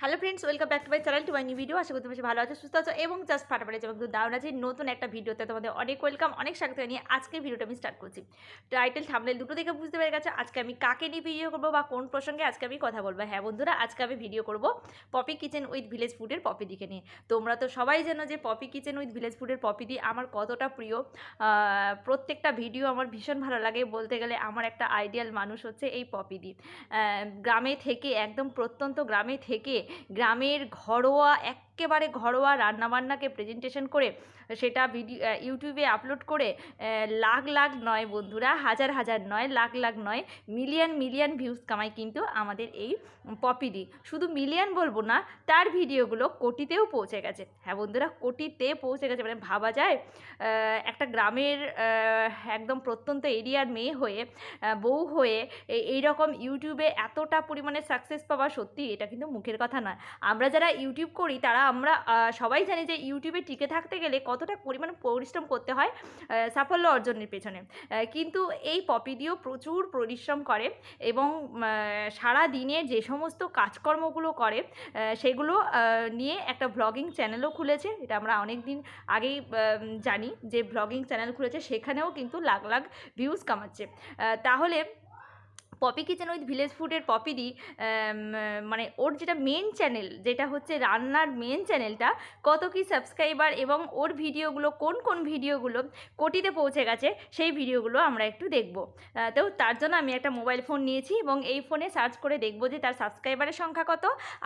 Hello friends welcome back to my channel to my new video আশা করি তুমি ভালো আছো, সুস্থ আছো এবং জাস্ট ফাটাফাটি যেমন কিন্তু দারুণ আছে নতুন একটা ভিডিওতে তোমাদের অনেক ওয়েলকাম অনেক স্বাগত নিয়ে আজকের ভিডিওটা আমি স্টার্ট করছি। টাইটেল থামনেল দুটো দেখে বুঝতে পেরে গেছে, আজকে আমি কাকে নিয়ে ভিডিও করব বা কোন প্রসঙ্গে আজকে আমি কথা বলব। হ্যাঁ বন্ধুরা, আজকে আমি ভিডিও করব পপি কিচেন উইথ ভিলেজ ফুডের পপি দিকে নিয়ে। তোমরা তো সবাই জানো যে পপি কিচেন উইথ ভিলেজ ফুডের পপি দি আমার কতটা প্রিয়। প্রত্যেকটা ভিডিও আমার ভীষণ ভালো লাগে। বলতে গেলে আমার একটা আইডিয়াল মানুষ হচ্ছে এই পপি দি। গ্রামে থেকে, একদম প্রত্যন্ত গ্রামে থেকে গ্রামের ঘরোয়া এক্কেবারে ঘরোয়া রান্নাবান্নাকে প্রেজেন্টেশন করে সেটা ভিডিও ইউটিউবে আপলোড করে লাখ লাখ নয় বন্ধুরা, হাজার হাজার নয়, লাখ লাখ নয় মিলিয়ন মিলিয়ন ভিউজ কামায় কিন্তু আমাদের এই পপিডি শুধু মিলিয়ন বলব না, তার ভিডিওগুলো কোটিতেও পৌঁছে গেছে। হ্যাঁ বন্ধুরা, কোটিতে পৌঁছে গেছে। মানে ভাবা যায় একটা গ্রামের একদম প্রত্যন্ত এরিয়ার মেয়ে হয়ে বউ হয়ে এই- এইরকম ইউটিউবে এতটা পরিমাণে সাকসেস পাওয়া সত্যি এটা কিন্তু মুখের কথা নয়। আমরা যারা ইউটিউব করি, তারা আমরা সবাই জানি যে ইউটিউবে টিকে থাকতে গেলে কতটা পরিমাণ পরিশ্রম করতে হয় সাফল্য অর্জনের পেছনে। কিন্তু এই পপি প্রচুর পরিশ্রম করে এবং সারা দিনে যে সমস্ত কাজকর্মগুলো করে সেগুলো নিয়ে একটা ব্লগিং চ্যানেলও খুলেছে। এটা আমরা অনেক দিন আগেই জানি যে ব্লগিং চ্যানেল খুলেছে, সেখানেও কিন্তু লাখ লাখ ভিউজ কামাচ্ছে। তাহলে পপি কিচেন উইথ ভিলেজ ফুডের পপি দি মানে ওর যেটা মেন চ্যানেল যেটা হচ্ছে রান্নার মেন চ্যানেলটা কত কি সাবস্ক্রাইবার এবং ওর ভিডিওগুলো কোন কোন ভিডিওগুলো কোটিতে পৌঁছে গেছে, সেই ভিডিওগুলো আমরা একটু দেখব। তো তার জন্য আমি একটা মোবাইল ফোন নিয়েছি এবং এই ফোনে সার্চ করে দেখব যে তার সাবস্ক্রাইবারের সংখ্যা কত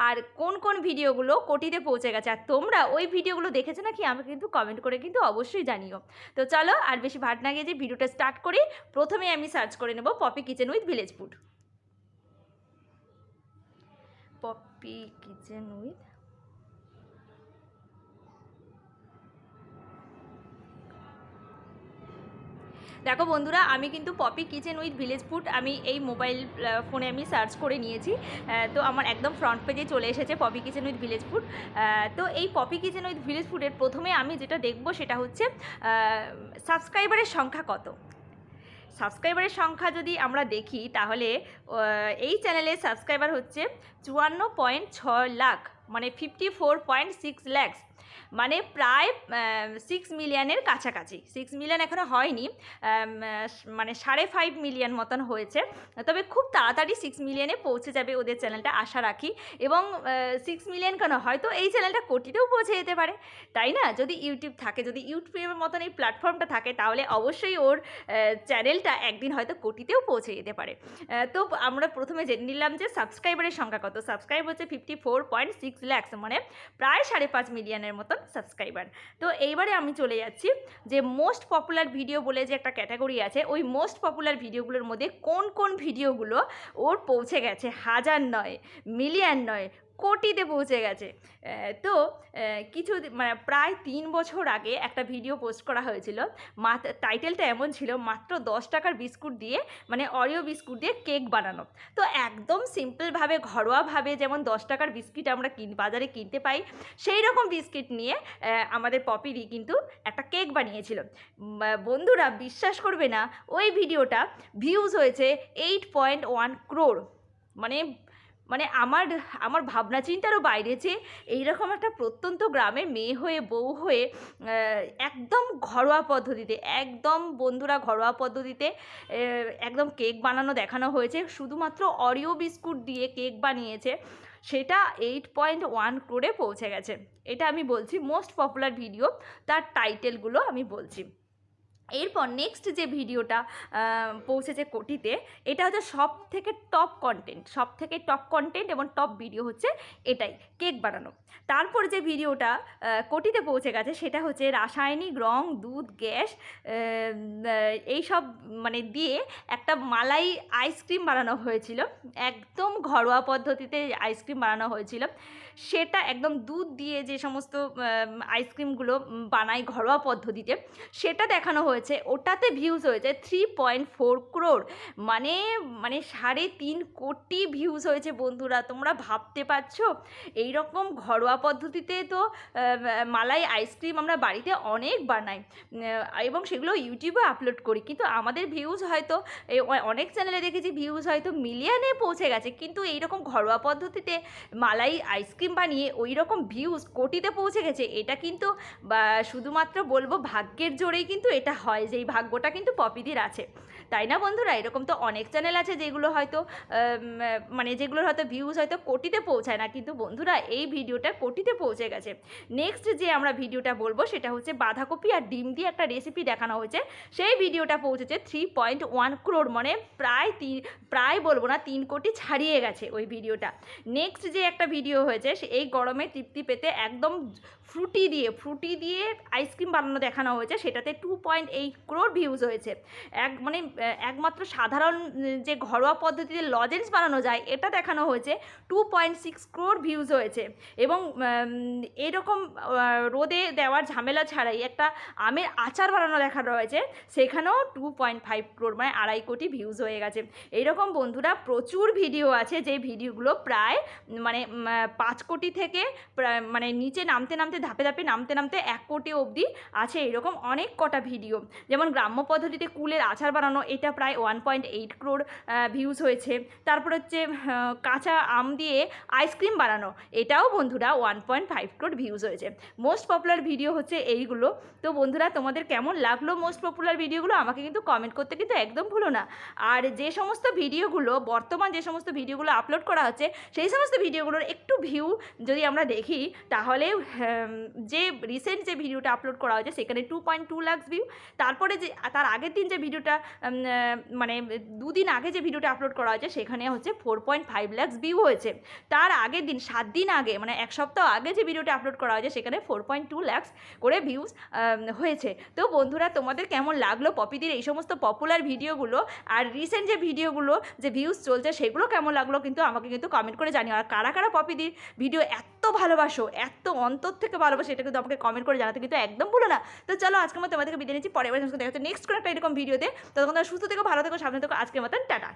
আর কোন কোন ভিডিওগুলো কোটিতে পৌঁছে গেছে। আর তোমরা ওই ভিডিওগুলো দেখেছ নাকি, আমাকে কিন্তু কমেন্ট করে কিন্তু অবশ্যই জানিও। তো চলো আর বেশি ভাট না গিয়ে যে ভিডিওটা স্টার্ট করি। প্রথমে আমি সার্চ করে নেব Poppy Kitchen with Village Food Poppy Kitchen with দেখো বন্ধুরা, আমি কিন্তু Poppy Kitchen with Village Food আমি এই মোবাইল ফোনে আমি সার্চ করে নিয়েছি। তো আমার একদম ফ্রন্ট পেজে চলে এসেছে Poppy Kitchen with Village Food তো এই পপি কিচেন উইথ ভিলেজ ফুডের প্রথমে আমি যেটা দেখব সেটা হচ্ছে সাবস্ক্রাইবারের সংখ্যা কত? সাবস্ক্রাইবারের সংখ্যা যদি আমরা দেখি তাহলে এই চ্যানেলের সাবস্ক্রাইবার হচ্ছে চুয়ান্ন পয়েন্ট ছ লাখ। মানে fifty four point six lakhs মানে প্রায় সিক্স মিলিয়নের কাছাকাছি। সিক্স মিলিয়ন এখনও হয়নি মানে সাড়ে ফাইভ মিলিয়ন মতন হয়েছে। তবে খুব তাড়াতাড়ি সিক্স মিলিয়নে পৌঁছে যাবে ওদের চ্যানেলটা, আশা রাখি। এবং সিক্স মিলিয়ন কেন, হয়তো এই চ্যানেলটা কোটিতেও পৌঁছে যেতে পারে। তাই না? যদি ইউটিউব থাকে, যদি ইউটিউবের মতন এই প্ল্যাটফর্মটা থাকে, তাহলে অবশ্যই ওর চ্যানেলটা একদিন হয়তো কোটিতেও পৌঁছে যেতে পারে। তো আমরা প্রথমে জেনে নিলাম যে সাবস্ক্রাইবারের সংখ্যা কত। সাবস্ক্রাইব হচ্ছে fifty four point six lakhs মানে প্রায় সাড়ে পাঁচ মিলিয়নের মতন সাবস্ক্রাইবার তো এইবারে আমি চলে যাচ্ছি যে মোস্ট পপুলার ভিডিও বলে যে একটা ক্যাটাগরি আছে, ওই মোস্ট পপুলার ভিডিওগুলোর মধ্যে কোন কোন ভিডিওগুলো ওর পৌঁছে গেছে? হাজার নয় মিলিয়ন নয় কোটিতে পৌঁছে গেছে। তো কিছু মানে প্রায় তিন বছর আগে একটা ভিডিও পোস্ট করা হয়েছিল। টাইটেলটা এমন ছিল, মাত্র দশ টাকার বিস্কুট দিয়ে মানে অরিও বিস্কুট দিয়ে কেক বানানো। তো একদম সিম্পলভাবে, ঘরোয়াভাবে যেমন দশ টাকার বিস্কিট আমরা কিন, বাজারে কিনতে পাই সেই রকম বিস্কিট নিয়ে আমাদের পপিরি কিন্তু একটা কেক বানিয়েছিল। বন্ধুরা বিশ্বাস করবে না, ওই ভিডিওটা ভিউজ হয়েছে এইট পয়েন্ট ওয়ান ক্রোর মানে মানে আমার আমার ভাবনা চিন্তারও বাইরে যে এইরকম একটা প্রত্যন্ত গ্রামের মেয়ে হয়ে, বউ হয়ে একদম ঘরোয়া পদ্ধতিতে, একদম বন্ধুরা ঘরোয়া পদ্ধতিতে একদম কেক বানানো, দেখানো হয়েছে। শুধুমাত্র অরিও বিস্কুট দিয়ে কেক বানিয়েছে। সেটা এইট পয়েন্ট ওয়ান ক্রোড়ে পৌঁছে গেছে। এটা আমি বলছি মোস্ট পপুলার ভিডিও তার টাইটেলগুলো আমি বলছি। এরপর নেক্সট যে ভিডিওটা পৌঁছেছে কোটিতে, এটা হচ্ছে সব থেকে টপ কন্টেন্ট সব থেকে টপ কন্টেন্ট এবং টপ ভিডিও হচ্ছে এটাই, কেক বানানো। তারপর যে ভিডিওটা কোটিতে পৌঁছে গেছে, সেটা হচ্ছে রাসায়নিক রং, দুধ, গ্যাস এই সব মানে দিয়ে একটা মালাই আইসক্রিম বানানো হয়েছিল। একদম ঘরোয়া পদ্ধতিতে আইসক্রিম বানানো হয়েছিল। সেটা একদম দুধ দিয়ে যে সমস্ত আইসক্রিমগুলো বানায় ঘরোয়া পদ্ধতিতে, সেটা দেখানো হয়েছে। হয়েছে, ওটাতে ভিউজ হয়েছে থ্রি পয়েন্ট ফোর ক্রোর মানে মানে সাড়ে তিন কোটি ভিউজ হয়েছে বন্ধুরা, তোমরা ভাবতে পারছ? এই রকম ঘরোয়া পদ্ধতিতে তো মালাই আইসক্রিম আমরা বাড়িতে অনেক বানাই। এবং সেগুলো ইউটিউবে আপলোড করি। কিন্তু আমাদের ভিউজ হয়তো অনেক চ্যানেলে দেখেছি ভিউজ হয়তো মিলিয়নে পৌঁছে গেছে। কিন্তু এই রকম ঘরোয়া পদ্ধতিতে মালাই আইসক্রিম বানিয়ে ওই রকম ভিউজ কোটিতে পৌঁছে গেছে, এটা কিন্তু শুধুমাত্র বলব ভাগ্যের জোরেই কিন্তু এটা হয় যে যেই ভাগ্যটা কিন্তু পপিদির আছে। তাই না বন্ধুরা? এরকম তো অনেক চ্যানেল আছে যেগুলো হয়তো মানে যেগুলোর হয়তো ভিউজ হয়তো কোটিতে পৌঁছায় না, কিন্তু বন্ধুরা এই ভিডিওটা কোটিতে পৌঁছে গেছে। নেক্সট যে আমরা ভিডিওটা বলব সেটা হচ্ছে বাঁধাকপি আর ডিম দিয়ে একটা রেসিপি দেখানো হয়েছে। সেই ভিডিওটা পৌঁছেছে থ্রি পয়েন্ট ওয়ান ক্রোড মানে প্রায় তিন, প্রায় বলব না, তিন কোটি ছাড়িয়ে গেছে ওই ভিডিওটা। নেক্সট যে একটা ভিডিও হয়েছে, সে এই গরমে তৃপ্তি পেতে একদম ফ্রুটি দিয়ে ফ্রুটি দিয়ে আইসক্রিম বানানো দেখানো হয়েছে। সেটাতে two point eight crore views হয়েছে। এক মানে একমাত্র সাধারণ যে ঘরোয়া পদ্ধতিতে লজেন্স বানানো যায়, এটা দেখানো হয়েছে। Two point six crore views হয়েছে। এবং এরকম রোদে দেওয়ার ঝামেলা ছাড়াই একটা আমের আচার বানানো দেখানো হয়েছে। সেখানেও টু পয়েন্ট ফাইভ ক্রোর মানে আড়াই কোটি ভিউজ হয়ে গেছে। এইরকম বন্ধুরা প্রচুর ভিডিও আছে, যে ভিডিওগুলো প্রায় মানে পাঁচ কোটি থেকে মানে নিচে নামতে নামতে ধাপে ধাপে নামতে নামতে এক কোটি অবধি আছে এরকম অনেক কটা ভিডিও যেমন গ্রাম্য পদ্ধতিতে কুলের আচার বানানো এটা প্রায় one point eight crore views হয়েছে। তারপর হচ্ছে কাঁচা আম দিয়ে আইসক্রিম বানানো এটাও বন্ধুরা one point five crore views হয়েছে। মোস্ট পপুলার ভিডিও হচ্ছে এইগুলো। তো বন্ধুরা তোমাদের কেমন লাগল মোস্ট পপুলার ভিডিওগুলো আমাকে কিন্তু কমেন্ট করতে কিন্তু একদম ভুলো না। আর যে সমস্ত ভিডিওগুলো বর্তমান যে সমস্ত ভিডিওগুলো আপলোড করা হচ্ছে সেই সমস্ত ভিডিওগুলোর একটু ভিউ যদি আমরা দেখি তাহলে উম, যে রিসেন্ট যে ভিডিওটা আপলোড করা হয়েছে, সেখানে two point two lakhs view তারপরে যে, তার আগের দিন যে ভিডিওটা মানে দুদিন আগে যে ভিডিওটা আপলোড করা হয়েছে, সেখানে হচ্ছে four point five lakhs view হয়েছে। তার আগের দিন, সাত দিন আগে মানে এক সপ্তাহ আগে যে ভিডিওটা আপলোড করা হয়েছে, সেখানে ফোর পয়েন্ট টু ল্যাক্স করে ভিউজ হয়েছে। তো বন্ধুরা, তোমাদের কেমন লাগল পপিদির এই সমস্ত পপুলার ভিডিওগুলো আর রিসেন্ট যে ভিডিওগুলো যে ভিউজ চলছে, সেগুলো কেমন লাগল কিন্তু আমাকে কিন্তু কমেন্ট করে জানিও। আর কারা কারা পপিদির ভিডিও এত ভালোবাসো, এত অন্তর থেকে ভালোবাসো, এটা কিন্তু আমাকে কমেন্ট করে জানাতে কিন্তু একদম ভুলো না। তো চলো আজকে মতো তোমাদেরকে বিদায় নিচ্ছি পরে বার দেখা নেক্সট কোনো একটা এরকম ভিডিওতে তোমরা সুস্থ থেকো, ভালো থেকো সামনে থেকো, আজকের মতন টাটা।